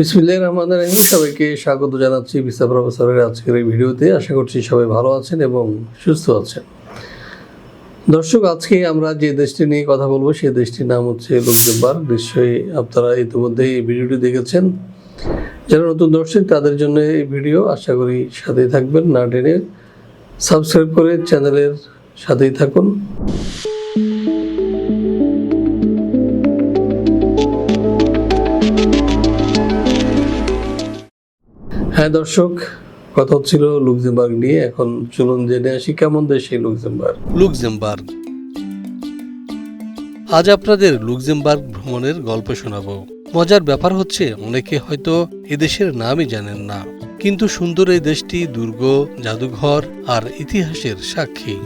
বিসমিল্লাহ রহমান রহিম। সবাইকে স্বাগত জানাচ্ছি ভিসা প্রফেসরের আজকের এই ভিডিওতে। আশা করছি সবাই ভালো আছেন এবং সুস্থ আছেন। দর্শক, আজকে আমরা যে দেশটি নিয়ে কথা বলব সেই দেশটির নাম হচ্ছে লুক্সেমবার্গ। নিশ্চয়ই আপনারা ইতিমধ্যে এই ভিডিওটি দেখেছেন। যারা নতুন দর্শক, তাদের জন্য এই ভিডিও আশা করি সাথেই থাকবেন। না টেনে সাবস্ক্রাইব করে চ্যানেলের সাথেই থাকুন। হ্যাঁ দর্শক, কথা হচ্ছিল লুক্সেমবার্গ নিয়ে। এখন চলুন জেনে আসি কেমন দেশ এই লুক্সেমবার্গ। লুক্সেমবার্গ। আজ আপনাদের লুক্সেমবার্গ ভ্রমণের গল্প শোনাবো। মজার ব্যাপার হচ্ছে, অনেকে হয়তো এদেশের নামই জানেন না। কিন্তু সুন্দর এই দেশটি দুর্গ, জাদুঘর আর ইতিহাসের সাক্ষী।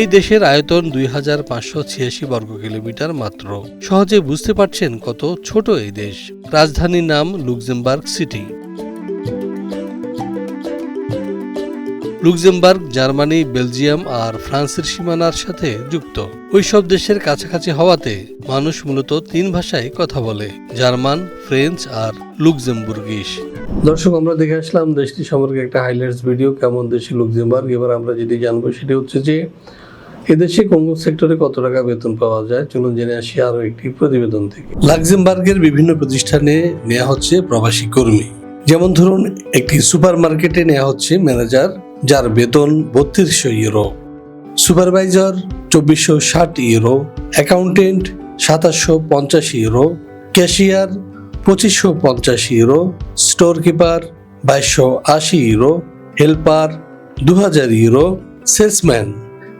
এই দেশের আয়তন দুই হাজার পাঁচশো ছিয়াশি বর্গ কিলোমিটার মাত্র। সহজে বুঝতে পারছেন কত ছোট এই দেশ। রাজধানীর নাম Luxembourg city. Luxembourg, Germany, Belgium আর ফ্রান্সের সীমানার সাথে যুক্ত। ওইসব দেশের কাছাকাছি হওয়াতে মানুষ মূলত তিন ভাষায় কথা বলে, জার্মান, ফ্রেঞ্চ আর লুক্সেমবুর্গিশ। দর্শক, আমরা দেখে আসলাম দেশটি সম্পর্কে একটা হাইলাইটস ভিডিও, কেমন দেশে লুক্সেমবার্গ। এবার আমরা যেটি জানব সেটি হচ্ছে যে এদেশে কোন সেক্টরে কত টাকা বেতন পাওয়া যায়? চলুন জেনে আসি আরও একটি প্রতিবেদন থেকে। লাক্সেমবার্গের বিভিন্ন প্রতিষ্ঠানে নেওয়া হচ্ছে প্রবাসী কর্মী। যেমন ধরুন, একটি সুপার মার্কেটে নেওয়া হচ্ছে ম্যানেজার, যার বেতন বত্রিশশো ইউরো। সুপারভাইজার, চব্বিশশো ষাট ইউরো। অ্যাকাউন্টেন্ট, সাতাশশো পঞ্চাশ ইউরো। ক্যাশিয়ার, পঁচিশশো পঞ্চাশ ইউরো। স্টোর কিপার বাইশশো আশি ইউরো। হেল্পার দু হাজার ইউরো। সেলসম্যান।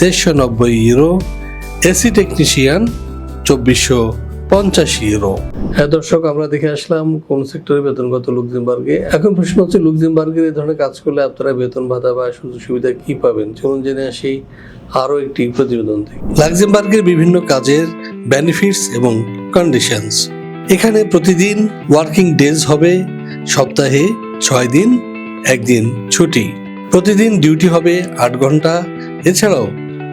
তেইশশো নব্বই ইউরো এসি টেকনিশিয়ান চব্বিশশো পঞ্চাশ ইউরো হ্যাঁ দর্শক আমরা দেখে আসলাম কোন সেক্টরে বেতন কত লুক্সেমবার্গে। এখন প্রশ্ন হচ্ছে লুক্সেমবার্গের এই ধরনের কাজ করলে আপনারা বেতন ভাতা বা সুযোগ সুবিধা কি পাবেন? চলুন জেনে আসি আরও একটি প্রতিবেদন থেকে। লাক্সেমবার্গের বিভিন্ন কাজের বেনিফিটস এবং কন্ডিশনস এখানে প্রতিদিন ওয়ার্কিং ডেজ হবে সপ্তাহে ছয় দিন একদিন ছুটি। প্রতিদিন ডিউটি হবে আট ঘণ্টা। এছাড়াও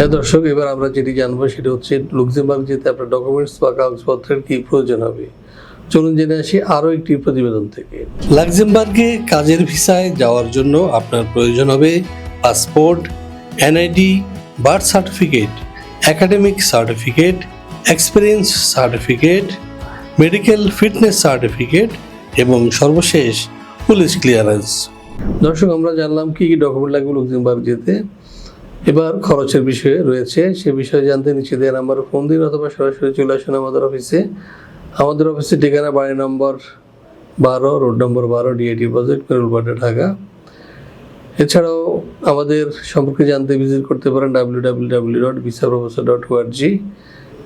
হ্যাঁ দর্শক, এবার আমরা যেটি জানব সেটা হচ্ছে লুক্সেমবার্গ যেতে আপনার ডকুমেন্টস বা কাগজপত্রের কি প্রয়োজন হবে। চলুন জেনে আসি আরও একটি প্রতিবেদন থেকে। লাক্সেমবার্গে কাজের ভিসায় যাওয়ার জন্য আপনার প্রয়োজন হবে passport NID birth certificate, academic certificate, experience certificate, medical fitness certificate এবং সর্বশেষ পুলিশ ক্লিয়ারেন্স। দর্শক, আমরা জানলাম কি কি ডকুমেন্ট লাগবে লুক্সেমবার্গ যেতে। এবার খরচের বিষয়ে রয়েছে, সে বিষয়ে জানতে নিচে দেওয়া নাম্বার ফোন দিন অথবা সরাসরি চলে আসুন আমাদের অফিসে আমাদের অফিসের ঠিকানা বাড়ি নম্বর বারো, রোড নম্বর বারো ডিআইটি প্রজেক্ট পেরুলপাটে ঢাকা। এছাড়াও আমাদের সম্পর্কে জানতে ভিজিট করতে পারেন W W W dot visa professor dot ORG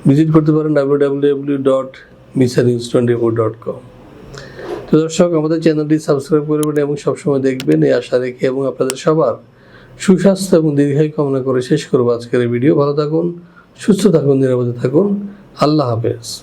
visit করতে পারেন W W W dot visa news twenty four dot com তো দর্শক, আমাদের চ্যানেলটি সাবস্ক্রাইব করবেন এবং সবসময় দেখবেন, এই আশা রেখে এবং আপনাদের সবার সুস্বাস্থ্য এবং দীর্ঘায়ু কামনা করে শেষ করব আজকের এই ভিডিও। ভালো থাকুন, সুস্থ থাকুন, নিরাপদে থাকুন। আল্লাহ হাফেজ।